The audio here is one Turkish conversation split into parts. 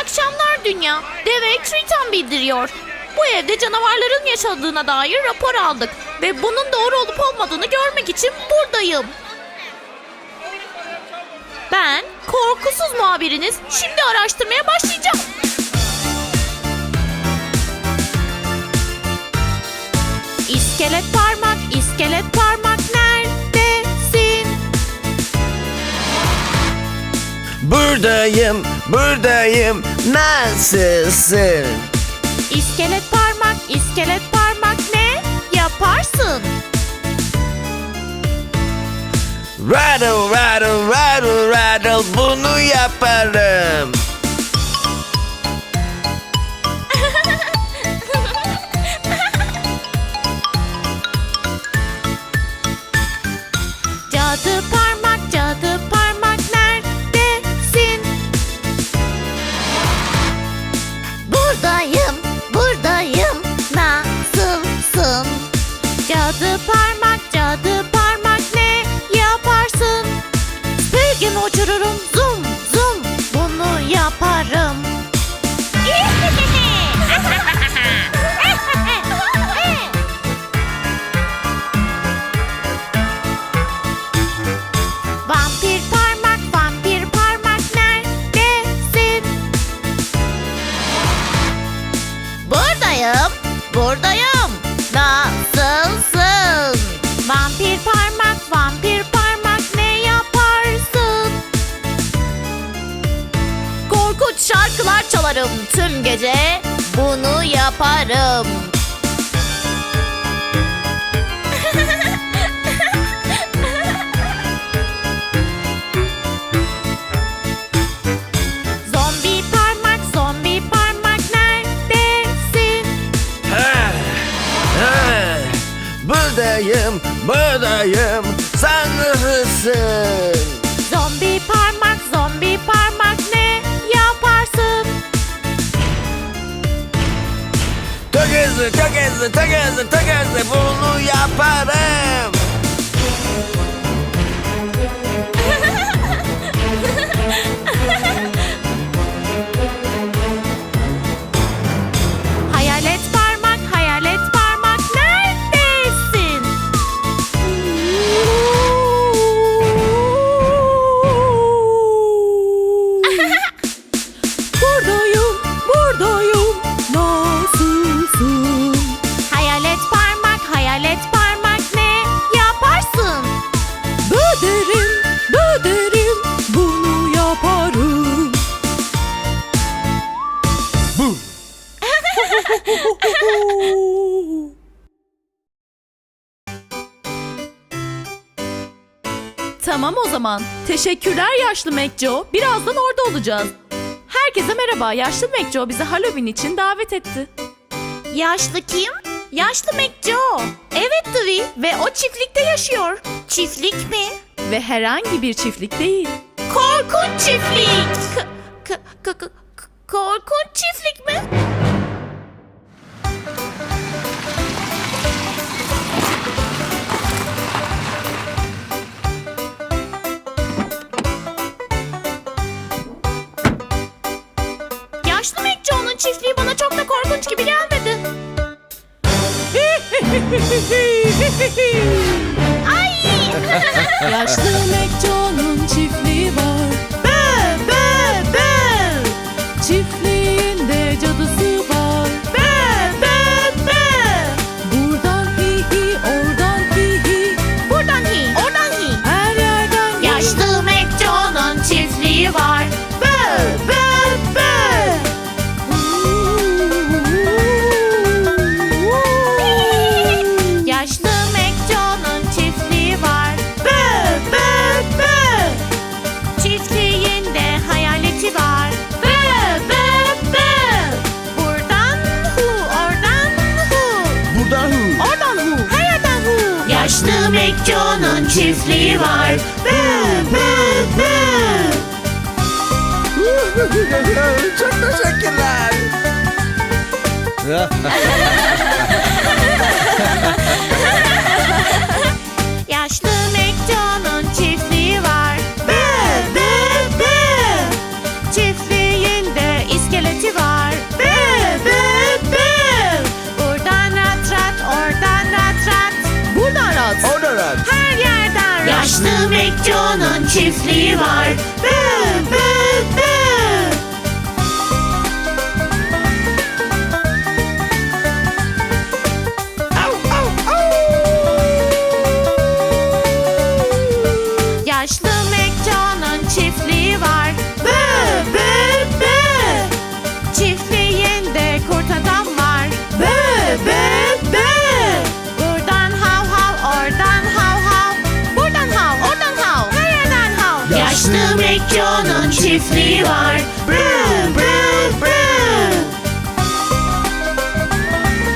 akşamlar dünya. Deve Triton bildiriyor. Bu evde canavarların yaşadığına dair rapor aldık. Ve bunun doğru olup olmadığını görmek için buradayım. Ben korkusuz muhabiriniz. Şimdi araştırmaya başlayacağım. İskelet parmak, Buradayım, buradayım. Nasılsın? İskelet parmak, iskelet parmak ne yaparsın? Rattle, rattle, rattle, rattle. Bunu yaparım. Parmak, vampir parmak ne yaparsın? Korkunç şarkılar çalarım tüm gece. Bunu yaparım. Buradayım, buradayım. Sen nasılsın? Zombi parmak, zombi parmak ne yaparsın? Çok hızlı, çok hızlı, çok hızlı, çok hızlı. Bunu yaparım. Zaman. Teşekkürler yaşlı Mekco. Birazdan orada olacağız. Herkese merhaba. Yaşlı Mekco bizi Halloween için davet etti. Yaşlı kim? Yaşlı McJo. Evet Dewey ve o çiftlikte yaşıyor. Çiftlik mi? Ve herhangi bir çiftlik değil. Korkunç çiftlik. K- k- k- k- korkunç çiftlik mi? Yaşlı McJo'nun çiftliği bana çok da korkunç gibi gelmedi. Ay! Yaşlı Mekcan'ın çiftliği Yaşlı McJo'nun çiftliği var. Bö, bö, bö! Çok teşekkürler. çiftliği var. Bı bı bı. Yaşlı Mekcan'ın çiftliği Mekcan'ın çiftliği var. Bı bı bı.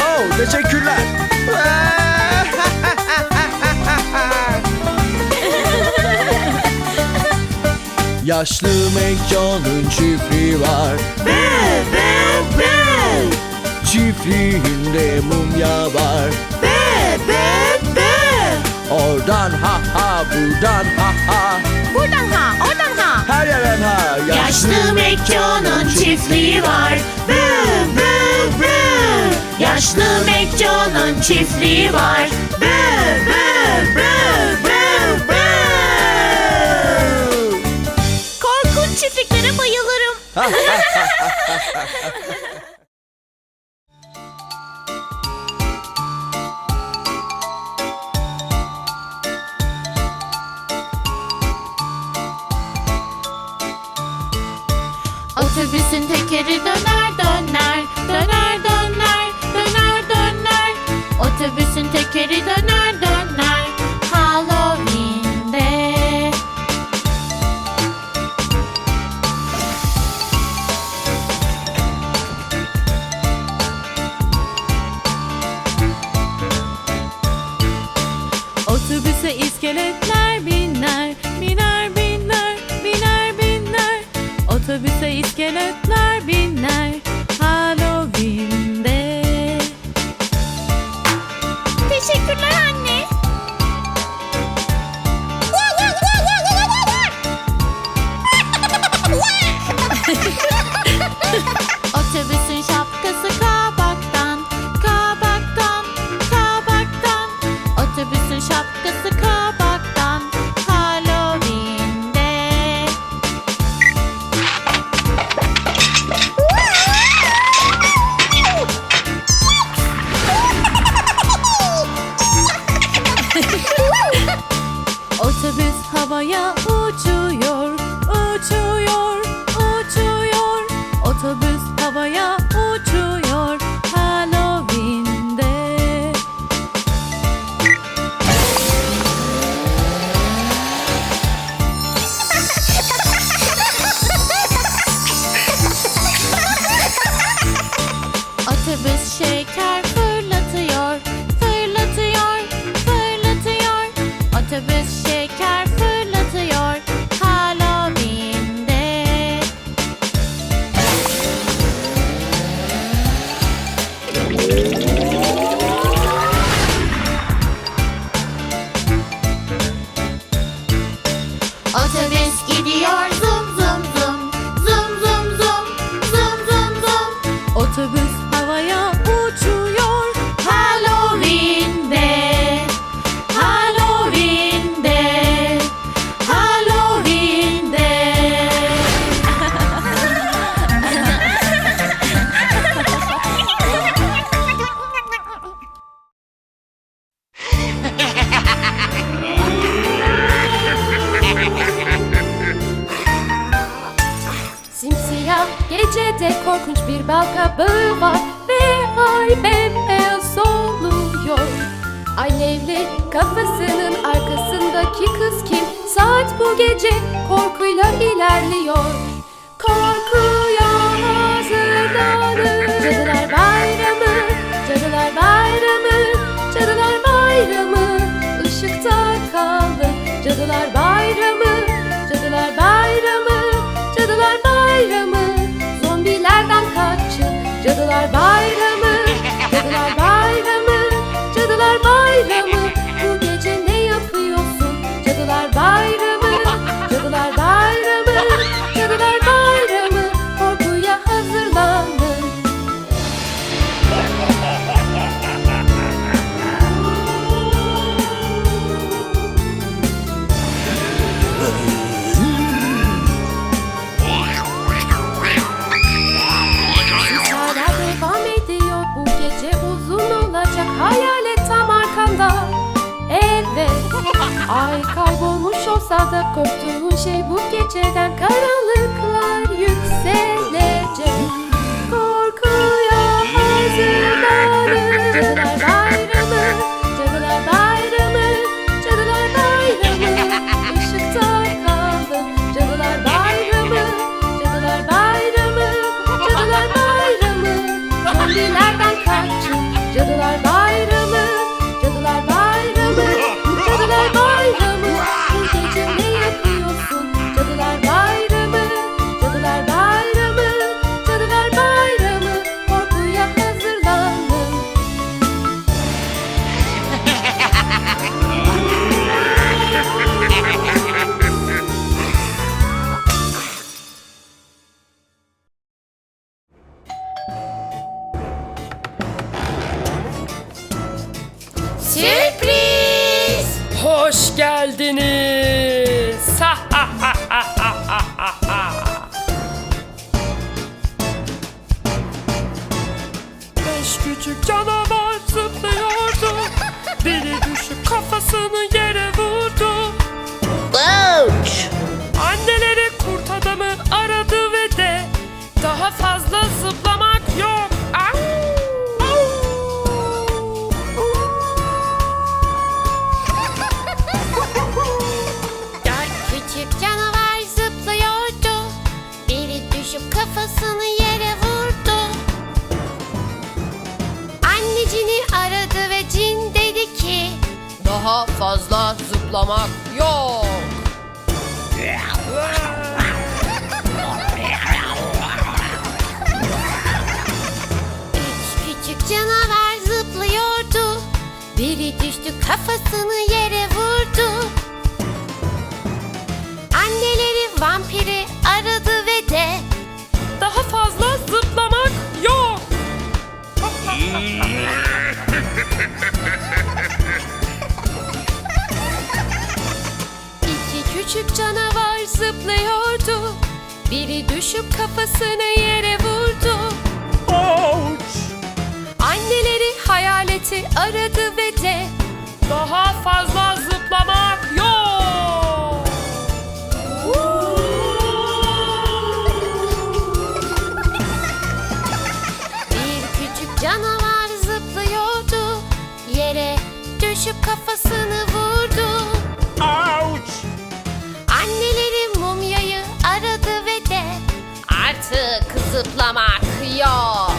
Oh teşekkürler. Yaşlı Mekcan'ın çiftliği var Bı bı bı. Çiftliğinde mumya var Bı bı bı. Oradan ha ha buradan ha ha Buradan ha, oradan ha. Her yerden ha Yaşlı Mekcan'ın çiftliği var. Bı bı bı. Yaşlı Mekcan'ın çiftliği var. Bı bı bı bı bı. Korkunç çiftliklere bayılırım. Otobüsün tekeri döner döner, döner döner, döner döner. Otobüsün tekeri döner döner, Halloween'de. Otobüse iskeletler to be Simsiyah gecede korkunç bir bal kabağı var Ve ay bembeyaz oluyor Alevli kafasının arkasındaki kız kim? Saat bu gece korkuyla ilerliyor. Korkuya hazırlanın Cadılar Bayramı, Cadılar Bayramı, Cadılar Bayramı. Işıkta kalın Cadılar Bayramı, Sürpriz! Hoş geldiniz. Beş küçük canavar zıplıyordu. Biri düşüp kafasını kafasını yere vurdu. Anneleri vampiri aradı ve de Daha fazla zıplamak yok. İki küçük canavar zıplıyordu Biri düşüp kafasını yere vurdu Anneleri hayaleti aradı ve de daha fazla zıplamak yok. Bir küçük canavar zıplıyordu. Yere düşüp kafasını vurdu. Ouch! Anneleri mumyayı aradı ve de artık zıplamak yok.